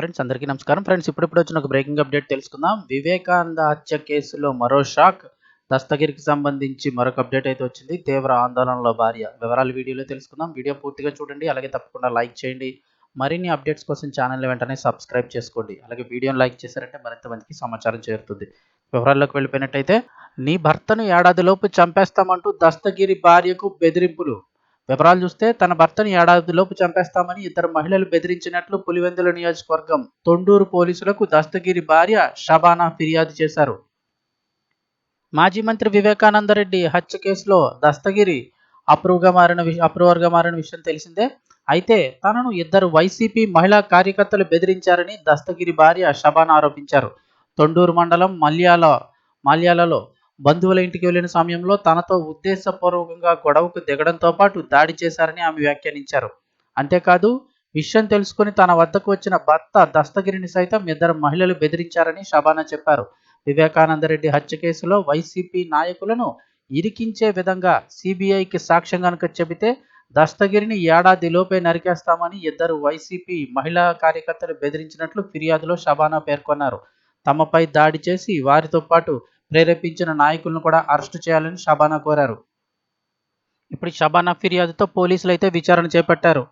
Friends అందరికీ నమస్కారం. Friends ఇప్పుడిప్పుడు వచ్చిన ఒక బ్రేకింగ్ అప్డేట్ తెలుసుకుందాం. వివేకానంద హత్య కేసులో మరో షాక్. దస్తగిరికి సంబంధించి మరొక అప్డేట్ అయితే వచ్చింది. తీవ్ర ఆందోళనలో భార్య. వివరాలు వీడియోలో తెలుసుకుందాం. వీడియో పూర్తిగా చూడండి. అలాగే తప్పకుండా లైక్ చేయండి. మరిన్ని అప్డేట్స్ కోసం ఛానల్ వెంటనే సబ్స్క్రైబ్ చేసుకోండి. అలాగే వీడియోని లైక్ చేశారంటే మరింత మందికి సమాచారం చేరుతుంది. వివరాల్లోకి వెళ్ళిపోయినట్టయితే నీ భర్తను ఏడాదిలోపు చంపేస్తామంటూ దస్తగిరి భార్యకు బెదిరింపులు. వివరాలు చూస్తే తన భర్తను ఏడాదిలోపు చంపేస్తామని ఇద్దరు మహిళలు బెదిరించినట్లు పులివెందుల నియోజకవర్గం తొండూరు పోలీసులకు దస్తగిరి భార్య షబానా ఫిర్యాదు చేశారు. మాజీ మంత్రి వివేకానందరెడ్డి హత్య కేసులో దస్తగిరి అప్రూవ్గా మారిన విష అప్రూవర్గా మారిన విషయం తెలిసిందే. అయితే తనను ఇద్దరు వైసీపీ మహిళా కార్యకర్తలు బెదిరించారని దస్తగిరి భార్య షబానా ఆరోపించారు. తొండూరు మండలం మల్యాల మల్యాలలో బంధువుల ఇంటికి వెళ్ళిన సమయంలో తనతో ఉద్దేశపూర్వకంగా గొడవకు దిగడంతో పాటు దాడి చేశారని ఆమె వ్యాఖ్యానించారు. అంతేకాదు విషయం తెలుసుకుని తన వద్దకు వచ్చిన భర్త దస్తగిరిని సైతం ఇద్దరు మహిళలు బెదిరించారని షబానా చెప్పారు. వివేకానందరెడ్డి హత్య కేసులో వైసీపీ నాయకులను ఇరికించే విధంగా సిబిఐకి సాక్ష్యం కనుక చెబితే దస్తగిరిని ఏడాదిలోపే నరికేస్తామని ఇద్దరు వైసీపీ మహిళా కార్యకర్తలు బెదిరించినట్లు ఫిర్యాదులో షబానా పేర్కొన్నారు. తమపై దాడి చేసి వారితో పాటు ప్రేరేపించిన నాయకులను కూడా అరెస్టు చేయాలని షబానా కోరారు. ఇప్పుడు షబానా ఫిర్యాదుతో పోలీసులు అయితే విచారణ చేపట్టారు.